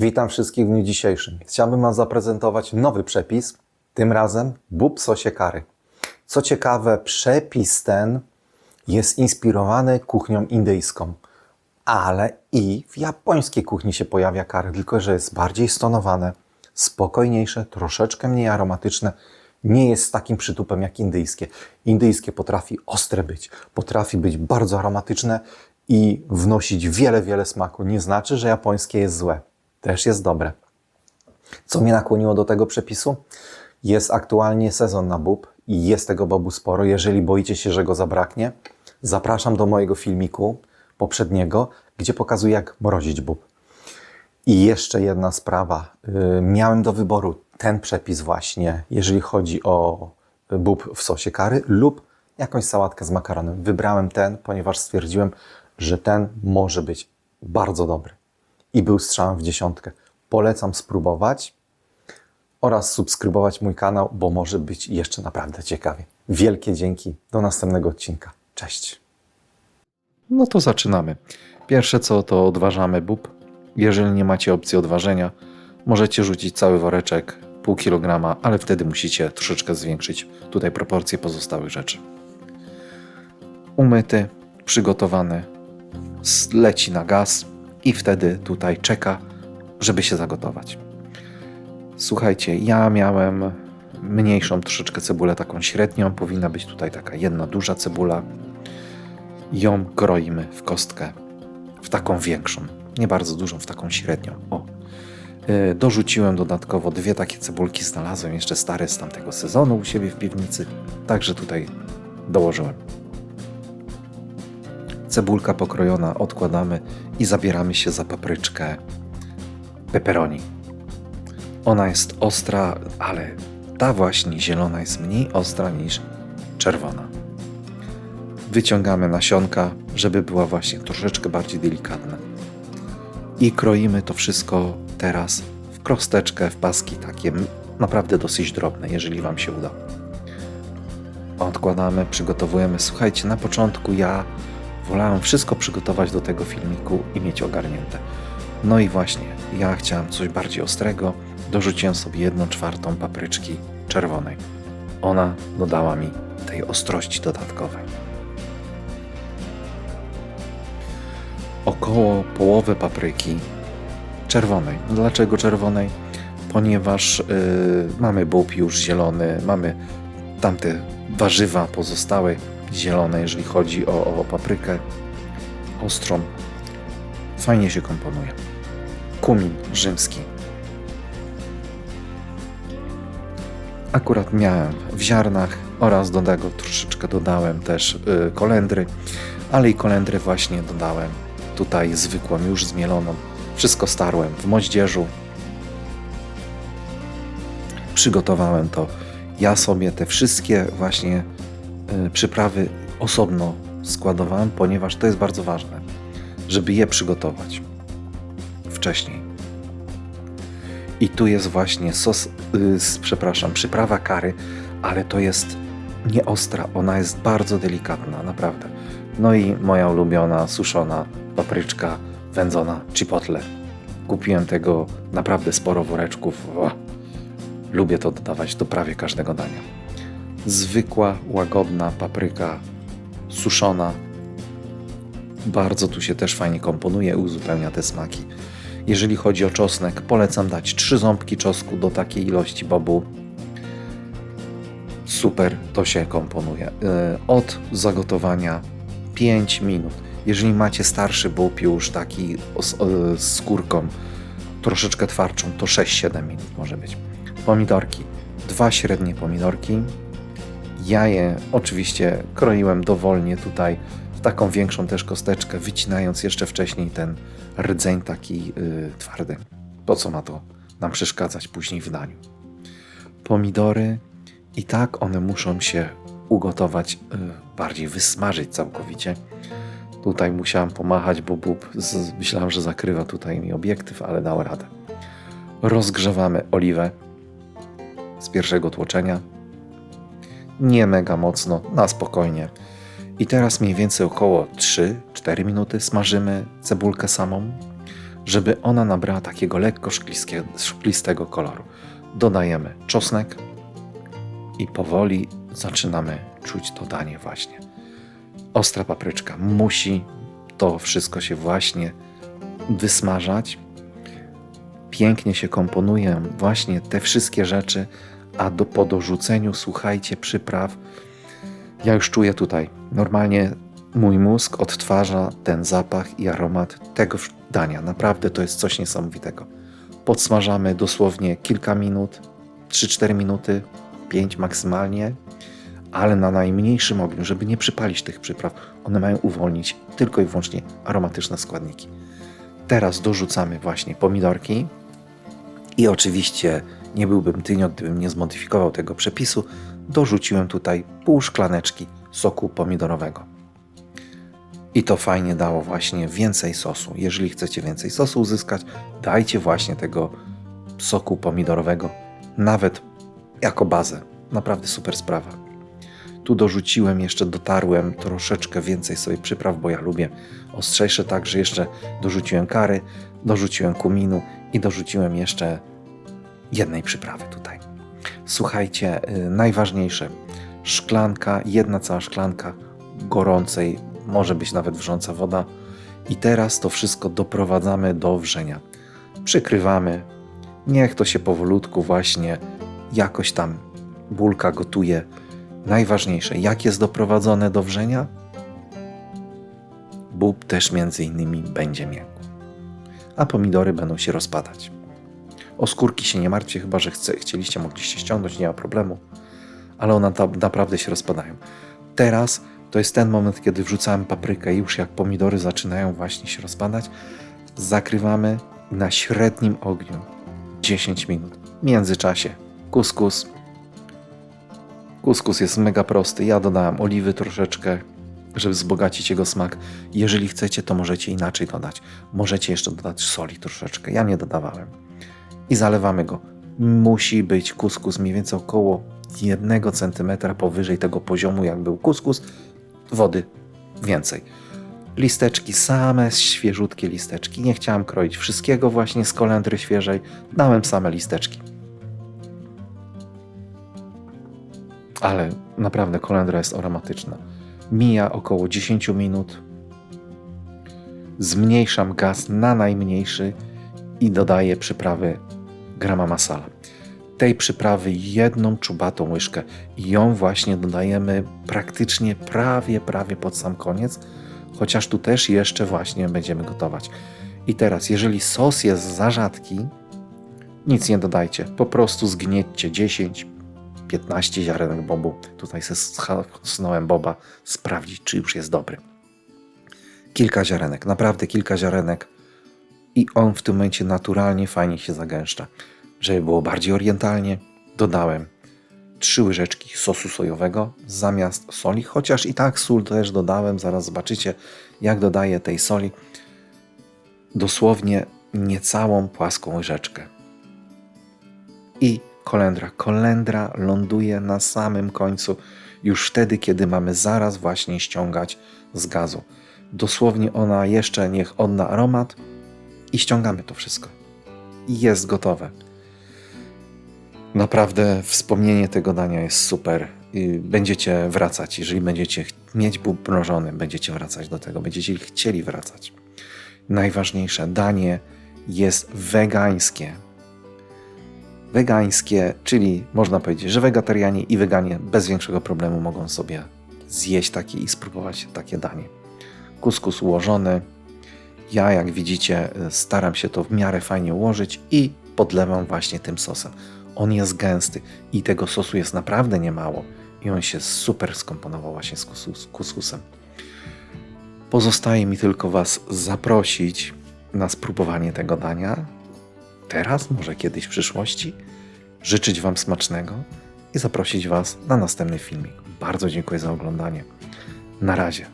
Witam wszystkich w dniu dzisiejszym. Chciałbym Wam zaprezentować nowy przepis, tym razem bób sosie kary. Co ciekawe, przepis ten jest inspirowany kuchnią indyjską, ale i w japońskiej kuchni się pojawia kary, tylko że jest bardziej stonowane, spokojniejsze, troszeczkę mniej aromatyczne. Nie jest takim przytupem jak indyjskie. Indyjskie potrafi ostre być, potrafi być bardzo aromatyczne i wnosić wiele, wiele smaku. Nie znaczy, że japońskie jest złe. Też jest dobre. Co mnie nakłoniło do tego przepisu? Jest aktualnie sezon na bób i jest tego bobu sporo. Jeżeli boicie się, że go zabraknie, zapraszam do mojego filmiku poprzedniego, gdzie pokazuję, jak mrozić bób. I jeszcze jedna sprawa. Yy, Miałem do wyboru ten przepis właśnie, jeżeli chodzi o bób w sosie kary lub jakąś sałatkę z makaronem. Wybrałem ten, ponieważ stwierdziłem, że ten może być bardzo dobry. I był strzałem w dziesiątkę. Polecam spróbować oraz subskrybować mój kanał, bo może być jeszcze naprawdę ciekawie. Wielkie dzięki. Do następnego odcinka. Cześć. No to zaczynamy. Pierwsze co to odważamy bób. Jeżeli nie macie opcji odważenia, możecie rzucić cały woreczek, pół kilograma, ale wtedy musicie troszeczkę zwiększyć tutaj proporcje pozostałych rzeczy. Umyty, przygotowany, leci na gaz i wtedy tutaj czeka, żeby się zagotować. Słuchajcie, ja miałem mniejszą troszeczkę cebulę, taką średnią. Powinna być tutaj taka jedna duża cebula. Ją kroimy w kostkę, w taką większą, nie bardzo dużą, w taką średnią. O. Yy, Dorzuciłem dodatkowo dwie takie cebulki, znalazłem jeszcze stare z tamtego sezonu u siebie w piwnicy, także tutaj dołożyłem. Cebulka pokrojona odkładamy i zabieramy się za papryczkę pepperoni. Ona jest ostra, ale ta właśnie zielona jest mniej ostra niż czerwona. Wyciągamy nasionka, żeby była właśnie troszeczkę bardziej delikatna. I kroimy to wszystko teraz w krosteczkę, w paski takie naprawdę dosyć drobne, jeżeli Wam się uda. Odkładamy, przygotowujemy. Słuchajcie, na początku ja wolałem wszystko przygotować do tego filmiku i mieć ogarnięte. No i właśnie, ja chciałem coś bardziej ostrego. Dorzuciłem sobie jedną czwartą papryczki czerwonej. Ona dodała mi tej ostrości dodatkowej. Około połowę papryki czerwonej. Dlaczego czerwonej? Ponieważ yy, mamy bób już zielony, mamy tamte warzywa pozostałe zielone, jeżeli chodzi o, o paprykę ostrą. Fajnie się komponuje. Kumin rzymski. Akurat miałem w ziarnach oraz do tego troszeczkę dodałem też y, kolendry, ale i kolendry właśnie dodałem tutaj zwykłą, już zmieloną. Wszystko starłem w moździerzu. Przygotowałem to. Ja sobie te wszystkie właśnie przyprawy osobno składowałem, ponieważ to jest bardzo ważne, żeby je przygotować wcześniej. I tu jest właśnie sos, y, s- przepraszam, przyprawa kary, ale to jest nie ostra, ona jest bardzo delikatna, naprawdę. No i moja ulubiona suszona papryczka wędzona chipotle. Kupiłem tego naprawdę sporo woreczków. O, lubię to dodawać do prawie każdego dania. Zwykła, łagodna papryka suszona. Bardzo tu się też fajnie komponuje, uzupełnia te smaki. Jeżeli chodzi o czosnek, polecam dać 3 ząbki czosnku do takiej ilości bobu. Super to się komponuje. Yy, Od zagotowania 5 minut. Jeżeli macie starszy bób już taki os- yy, z skórką troszeczkę twardszą, to 6-7 minut może być. Pomidorki. Dwa średnie pomidorki. Ja je oczywiście kroiłem dowolnie tutaj w taką większą też kosteczkę, wycinając jeszcze wcześniej ten rdzeń taki yy, twardy. Po co ma to nam przeszkadzać później w daniu? Pomidory i tak one muszą się ugotować, yy, bardziej wysmażyć całkowicie. Tutaj musiałem pomachać, bo bób z, myślałem, że zakrywa tutaj mi obiektyw, ale dał radę. Rozgrzewamy oliwę z pierwszego tłoczenia. Nie mega mocno, na spokojnie. I teraz mniej więcej około 3-4 minuty smażymy cebulkę samą. żeby ona nabrała takiego lekko szklistego koloru. Dodajemy czosnek i powoli zaczynamy czuć to danie właśnie. Ostra papryczka musi to wszystko się właśnie wysmażać. Pięknie się komponują właśnie te wszystkie rzeczy, a do, po dorzuceniu, słuchajcie, przypraw, ja już czuję tutaj, normalnie mój mózg odtwarza ten zapach i aromat tego dania. Naprawdę to jest coś niesamowitego. Podsmażamy dosłownie kilka minut, 3-4 minuty, 5 maksymalnie, ale na najmniejszym ogniu, żeby nie przypalić tych przypraw. One mają uwolnić tylko i wyłącznie aromatyczne składniki. Teraz dorzucamy właśnie pomidorki i oczywiście nie byłbym tynio, gdybym nie zmodyfikował tego przepisu. Dorzuciłem tutaj pół szklaneczki soku pomidorowego. I to fajnie dało właśnie więcej sosu. Jeżeli chcecie więcej sosu uzyskać, dajcie właśnie tego soku pomidorowego, nawet jako bazę. Naprawdę super sprawa. Tu dorzuciłem jeszcze, dotarłem troszeczkę więcej sobie przypraw, bo ja lubię ostrzejsze, także jeszcze dorzuciłem kary, dorzuciłem kuminu i dorzuciłem jeszcze jednej przyprawy tutaj. Słuchajcie, y, najważniejsze, szklanka, jedna cała szklanka gorącej, może być nawet wrząca woda. I teraz to wszystko doprowadzamy do wrzenia. Przykrywamy, niech to się powolutku właśnie jakoś tam bulka gotuje. Najważniejsze, jak jest doprowadzone do wrzenia? Bób też między innymi będzie miękko, a pomidory będą się rozpadać. O skórki się nie martwcie, chyba że chce, chcieliście, mogliście ściągnąć, nie ma problemu, ale one naprawdę się rozpadają. Teraz to jest ten moment, kiedy wrzucałem paprykę i już jak pomidory zaczynają właśnie się rozpadać, zakrywamy na średnim ogniu 10 minut. W międzyczasie kuskus. Kuskus jest mega prosty. Ja dodałem oliwy troszeczkę, żeby wzbogacić jego smak. Jeżeli chcecie, to możecie inaczej dodać. Możecie jeszcze dodać soli troszeczkę. Ja nie dodawałem. I zalewamy go. Musi być kuskus mniej więcej około 1 cm powyżej tego poziomu, jak był kuskus. Wody więcej. Listeczki, same świeżutkie listeczki. Nie chciałem kroić wszystkiego właśnie z kolendry świeżej. Dałem same listeczki. Ale naprawdę kolendra jest aromatyczna. Mija około 10 minut. Zmniejszam gaz na najmniejszy i dodaję przyprawy grama masala. Tej przyprawy jedną czubatą łyżkę i ją właśnie dodajemy praktycznie prawie, prawie pod sam koniec, chociaż tu też jeszcze właśnie będziemy gotować. I teraz, jeżeli sos jest za rzadki, nic nie dodajcie, po prostu zgniećcie 10, 15 ziarenek bobu. Tutaj snąłem boba, sprawdzić, czy już jest dobry. Kilka ziarenek, naprawdę kilka ziarenek i on w tym momencie naturalnie fajnie się zagęszcza. Żeby było bardziej orientalnie, dodałem trzy łyżeczki sosu sojowego zamiast soli, chociaż i tak sól też dodałem, zaraz zobaczycie jak dodaję tej soli. Dosłownie niecałą płaską łyżeczkę. I kolendra. Kolendra ląduje na samym końcu, już wtedy, kiedy mamy zaraz właśnie ściągać z gazu. Dosłownie ona jeszcze niech odda aromat i ściągamy to wszystko. I jest gotowe. Naprawdę wspomnienie tego dania jest super. I Będziecie wracać, jeżeli będziecie mieć bób mrożony, będziecie wracać do tego, będziecie chcieli wracać. Najważniejsze, danie jest wegańskie. Wegańskie, czyli można powiedzieć, że wegetarianie i weganie bez większego problemu mogą sobie zjeść takie i spróbować takie danie. Kuskus ułożony. Ja, jak widzicie, staram się to w miarę fajnie ułożyć i podlewam właśnie tym sosem. On jest gęsty i tego sosu jest naprawdę niemało i on się super skomponował właśnie z kusus- kuskusem. Pozostaje mi tylko Was zaprosić na spróbowanie tego dania. Teraz, może kiedyś w przyszłości. Życzyć Wam smacznego i zaprosić Was na następny filmik. Bardzo dziękuję za oglądanie. Na razie.